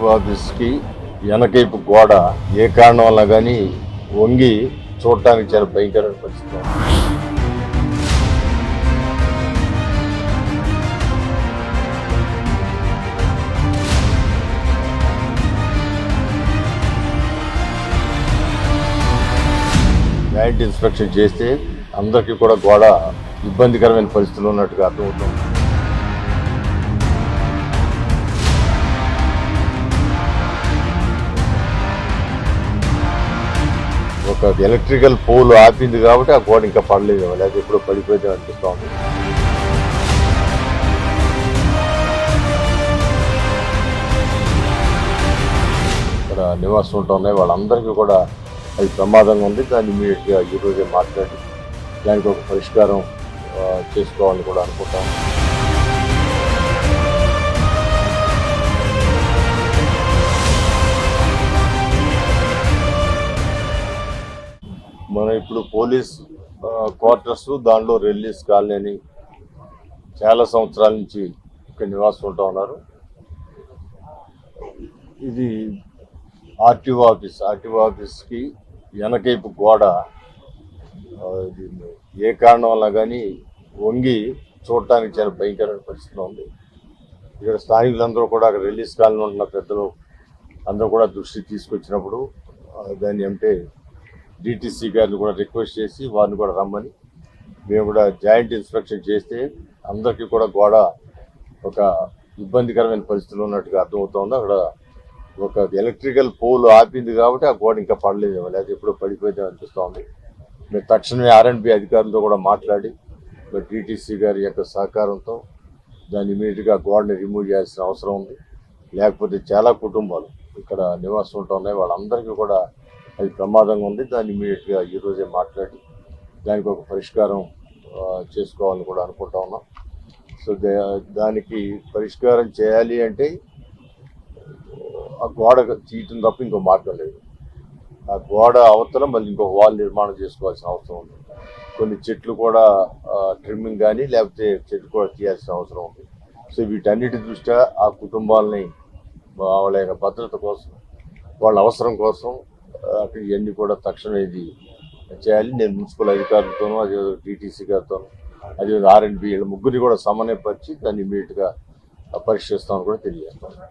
RTO ఆఫీస్కి వెనకైపు గోడ ఏ కారణం వల్ల కానీ వంగి చూడటానికి చాలా భయంకరమైన పరిస్థితి. జాయింట్ ఇన్స్పెక్షన్ చేస్తే అందరికీ కూడా గోడ ఇబ్బందికరమైన పరిస్థితులు ఉన్నట్టుగా అర్థమవుతుంది. ఒక ఎలక్ట్రికల్ పోల్ ఆపింది కాబట్టి ఆ గోడ ఇంకా పడలేదు. లేకపోతే ఎప్పుడో పడిపోతే అనిపిస్తూ ఉంది ఇక్కడ నివాసం ఉంటా ఉన్నాయి వాళ్ళందరికీ కూడా అది ప్రమాదంగా ఉంది. దాన్ని ఇమీడియట్గా ఈరోజే మాట్లాడి దానికి ఒక పరిష్కారం చేసుకోవాలని కూడా అనుకుంటాము మనం ఇప్పుడు పోలీస్ క్వార్టర్స్ దానిలో రిలీజ్ కాలనీ అని చాలా సంవత్సరాల నుంచి ఇక్కడ నివాసం ఉంటా ఉన్నారు. ఇది ఆర్టీఓ ఆఫీస్. ఆర్టీఓ ఆఫీస్కి వెనకైపు గోడ ఏ కారణం వల్ల కానీ వంగి చూడటానికి చాలా భయంకరమైన పరిస్థితిలో ఉంది. ఇక్కడ స్థానికులందరూ కూడా అక్కడ రిలీజ్ కాలనీ ఉన్న పెద్దలు అందరూ కూడా దృష్టి తీసుకొచ్చినప్పుడు దాన్ని అంటే డిటిసి గారిని కూడా రిక్వెస్ట్ చేసి వారిని కూడా రమ్మని. మేము కూడా జాయింట్ ఇన్స్పెక్షన్ చేస్తే అందరికీ కూడా గోడ ఒక ఇబ్బందికరమైన పరిస్థితులు ఉన్నట్టుగా అర్థమవుతోంది. అక్కడ ఒక ఎలక్ట్రికల్ పోల్ ఆపింది కాబట్టి ఆ గోడ ఇంకా పడలేదు. లేదా ఎప్పుడో పడిపోతే అనిపిస్తోంది. మీరు తక్షణమే ఆర్ఎండ్బి అధికారులతో కూడా మాట్లాడి మరి గారి యొక్క సహకారంతో దాన్ని ఇమీడియట్గా గోడని రిమూవ్ చేయాల్సిన అవసరం ఉంది. లేకపోతే చాలా కుటుంబాలు ఇక్కడ నివాసం ఉంటున్నాయి వాళ్ళందరికీ కూడా అది ప్రమాదంగా ఉంది. దాన్ని ఇమీడియట్గా ఈరోజే మాట్లాడి దానికి ఒక పరిష్కారం చేసుకోవాలని కూడా అనుకుంటా ఉన్నాం. సో దానికి పరిష్కారం చేయాలి అంటే ఆ గోడ తీయటం తప్ప ఇంకో మార్గం లేదు. ఆ గోడ అవతల మళ్ళీ ఇంకొక వాల్ నిర్మాణం చేసుకోవాల్సిన అవసరం ఉంది. కొన్ని చెట్లు కూడా ట్రిమ్మింగ్ కానీ లేకపోతే చెట్లు కూడా తీయాల్సిన అవసరం ఉంది. సో వీటన్నిటి దృష్ట్యా ఆ కుటుంబాలని వాళ్ళ భద్రత కోసం వాళ్ళ అవసరం కోసం ఇవన్నీ కూడా తక్షణం ఇది చేయాలి. నేను మున్సిపల్ అధికారులతోనూ అదే టీటీసీ గారితోనూ అదే ఆర్ఎండ్బి వీళ్ళ ముగ్గురిని కూడా సమన్వయపరిచి దాన్ని ఇమీడియట్గా పరిష్కరిస్తామని కూడా తెలియజేస్తాను